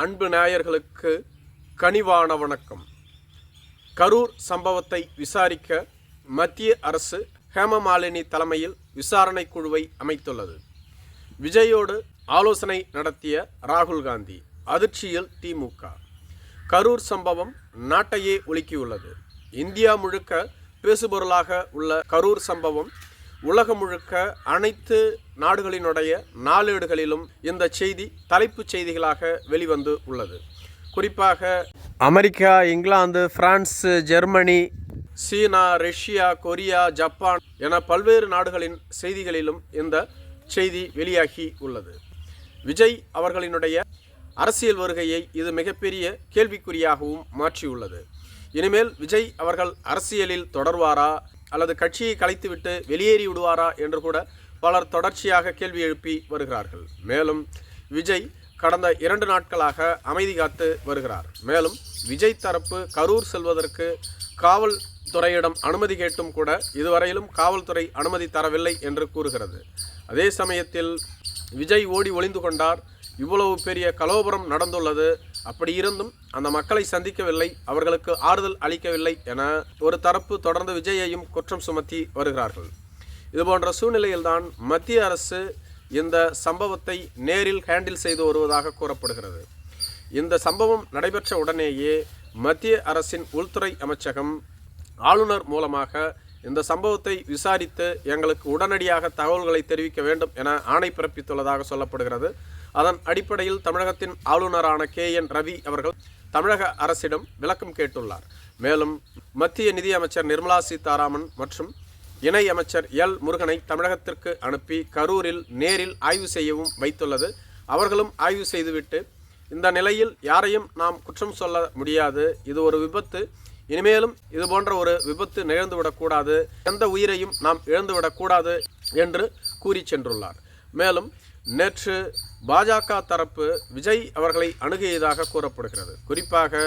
அன்பு நாயர்களுக்கு கனிவான வணக்கம். கரூர் சம்பவத்தை விசாரிக்க மத்திய அரசு ஹேமமாலினி தலைமையில் விசாரணை குழுவை அமைத்துள்ளது. விஜயோடு ஆலோசனை நடத்திய ராகுல் காந்தி அதிர்ச்சியில் திமுக. கரூர் சம்பவம் நாட்டையே உலுக்கியுள்ளது. இந்தியா முழுக்க பேசுபொருளாக உள்ள கரூர் சம்பவம் உலகம் முழுக்க அனைத்து நாடுகளினுடைய நாளேடுகளிலும் இந்த செய்தி தலைப்புச் செய்திகளாக வெளிவந்து உள்ளது. குறிப்பாக America England France Germany China Russia Korea Japan என பல்வேறு நாடுகளின் செய்திகளிலும் இந்த செய்தி வெளியாகி உள்ளது. விஜய் அவர்களினுடைய அரசியல் வருகையை இது மிகப்பெரிய கேள்விக்குறியாகவும் மாற்றியுள்ளது. இனிமேல் விஜய் அவர்கள் அரசியலில் தொடர்வாரா அல்லது கட்சியை கலைத்துவிட்டு வெளியேறி விடுவாரா என்று கூட பலர் தொடர்ச்சியாக கேள்வி எழுப்பி வருகிறார்கள். மேலும் விஜய் கடந்த இரண்டு நாட்களாக அமைதி காத்து வருகிறார். மேலும் விஜய் தரப்பு கரூர் செல்வதற்கு காவல்துறையிடம் அனுமதி கேட்டும் கூட இதுவரையிலும் காவல்துறை அனுமதி தரவில்லை என்று கூறுகிறது. அதே சமயத்தில் விஜய் ஓடி ஒளிந்து கொண்டார். இவ்வளவு பெரிய கலோபரம் நடந்துள்ளது. அப்படி இருந்தும் அந்த மக்களை சந்திக்கவில்லை. அவர்களுக்கு ஆறுதல் அளிக்கவில்லை என ஒரு தரப்பு தொடர்ந்து விஜயையும் குற்றம் சுமத்தி வருகிறார்கள். இதுபோன்ற சூழ்நிலையில்தான் மத்திய அரசு இந்த சம்பவத்தை நேரில் ஹேண்டில் செய்து வருவதாக கூறப்படுகிறது. இந்த சம்பவம் நடைபெற்ற உடனேயே மத்திய அரசின் உள்துறை அமைச்சகம் ஆளுநர் மூலமாக இந்த சம்பவத்தை விசாரித்து எங்களுக்கு உடனடியாக தகவல்களை தெரிவிக்க வேண்டும் என ஆணை பிறப்பித்துள்ளதாக சொல்லப்படுகிறது. அதன் அடிப்படையில் தமிழகத்தின் ஆளுநரான கே. என். ரவி அவர்கள் தமிழக அரசிடம் விளக்கம் கேட்டுள்ளார். மேலும் மத்திய நிதியமைச்சர் நிர்மலா சீதாராமன் மற்றும் இணை அமைச்சர் எல். முருகனை தமிழகத்திற்கு அனுப்பி கரூரில் நேரில் ஆய்வு செய்யவும் வைத்துள்ளது. அவர்களும் ஆய்வு செய்துவிட்டு இந்த நிலையில் யாரையும் நாம் குற்றம் சொல்ல முடியாது. இது ஒரு விபத்து. இனிமேலும் இது போன்ற ஒரு விபத்து நிகழ்ந்துவிடக்கூடாது எந்த உயிரையும் நாம் இழந்துவிடக்கூடாது என்று கூறி சென்றுள்ளார். மேலும் நேற்று பாஜக தரப்பு விஜய் அவர்களை அணுகியதாக கூறப்படுகிறது. குறிப்பாக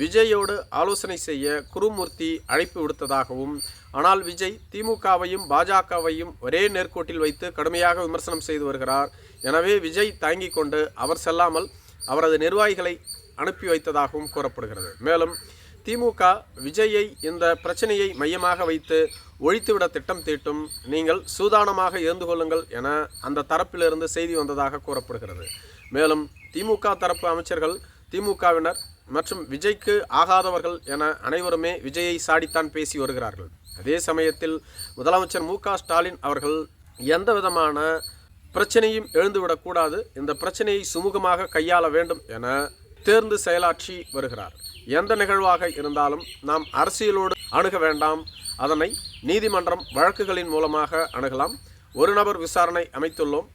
விஜயோடு ஆலோசனை செய்ய குருமூர்த்தி அழைப்பு விடுத்ததாகவும் ஆனால் விஜய் திமுகவையும் பாஜகவையும் ஒரே நேர்கோட்டில் வைத்து கடுமையாக விமர்சனம் செய்து வருகிறார். எனவே விஜய் தாங்கிக் கொண்டு அவர் செல்லாமல் அவரது நிர்வாகிகளை அனுப்பி வைத்ததாகவும் கூறப்படுகிறது. மேலும் திமுக விஜயை இந்த பிரச்சனையை மையமாக வைத்து ஒழித்துவிட திட்டம் தீட்டும் நீங்கள் சூதானமாக இருந்து கொள்ளுங்கள் என அந்த தரப்பிலிருந்து செய்தி வந்ததாக கூறப்படுகிறது. மேலும் திமுக தரப்பு அமைச்சர்கள் திமுகவினர் மற்றும் விஜய்க்கு ஆகாதவர்கள் என அனைவருமே விஜயை சாடித்தான் பேசி வருகிறார்கள். அதே சமயத்தில் முதலமைச்சர் மு ஸ்டாலின் அவர்கள் எந்த விதமான பிரச்சனையும் எழுந்துவிடக்கூடாது இந்த பிரச்சனையை சுமூகமாக கையாள வேண்டும் என தேர்ந்து செயலாற்றி வருகிறார். எந்த நிகழ்வாக இருந்தாலும் நாம் அரசியலோடு அணுக வேண்டாம். அதனை நீதிமன்றம் வழக்குகளின் மூலமாக அணுகலாம். ஒரு நபர் விசாரணை அமைத்துள்ளோம்.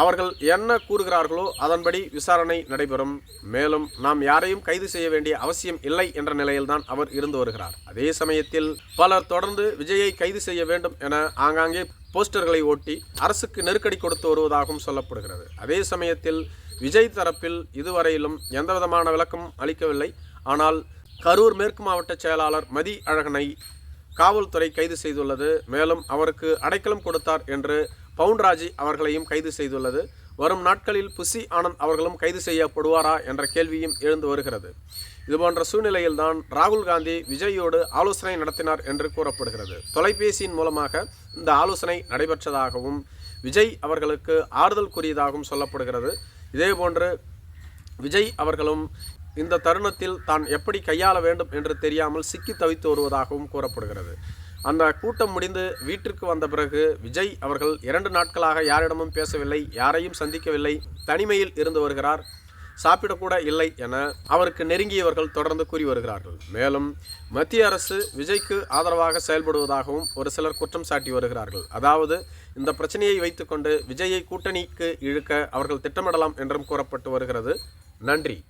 அவர்கள் என்ன கூறுகிறார்களோ அதன்படி விசாரணை நடைபெறும். மேலும் நாம் யாரையும் கைது செய்ய வேண்டிய அவசியம் இல்லை என்ற நிலையில்தான் அவர் இருந்து வருகிறார். அதே சமயத்தில் பலர் தொடர்ந்து விஜயை கைது செய்ய வேண்டும் என ஆங்காங்கே போஸ்டர்களை ஓட்டி அரசுக்கு நெருக்கடி கொடுத்து வருவதாகவும் சொல்லப்படுகிறது. அதே சமயத்தில் விஜய் தரப்பில் இதுவரையிலும் எந்தவிதமான விளக்கம் அளிக்கவில்லை. ஆனால் கரூர் மேற்கு மாவட்ட செயலாளர் மதி அழகனை காவல்துறை கைது செய்துள்ளது. மேலும் அவருக்கு அடைக்கலம் கொடுத்தார் என்று பவுன்ராஜி அவர்களையும் கைது செய்துள்ளது. வரும் நாட்களில் புசி ஆனந்த் அவர்களும் கைது செய்யப்படுவாரா என்ற கேள்வியும் எழுந்து வருகிறது. இதுபோன்ற சூழ்நிலையில்தான் ராகுல் காந்தி விஜயோடு ஆலோசனை நடத்தினார் என்று கூறப்படுகிறது. தொலைபேசியின் மூலமாக இந்த ஆலோசனை நடைபெற்றதாகவும் விஜய் அவர்களுக்கு ஆறுதல் கூறியதாகவும் சொல்லப்படுகிறது. இதேபோன்று விஜய் அவர்களும் இந்த தருணத்தில் தான் எப்படி கையாள வேண்டும் என்று தெரியாமல் சிக்கி தவித்து வருவதாகவும் கூறப்படுகிறது. அந்த கூட்டம் முடிந்து வீட்டிற்கு வந்த பிறகு விஜய் அவர்கள் இரண்டு நாட்களாக யாரிடமும் பேசவில்லை யாரையும் சந்திக்கவில்லை தனிமையில் இருந்து வருகிறார். சாப்பிடக்கூட இல்லை என அவருக்கு நெருங்கியவர்கள் தொடர்ந்து கூறி வருகிறார்கள். மேலும் மத்திய அரசு விஜய்க்கு ஆதரவாக செயல்படுவதாகவும் ஒரு சிலர் குற்றம் சாட்டி வருகிறார்கள். அதாவது இந்த பிரச்சனையை வைத்துக்கொண்டு விஜயை கூட்டணிக்கு இழுக்க அவர்கள் திட்டமிடலாம் என்றும் கூறப்பட்டு வருகிறது. நன்றி.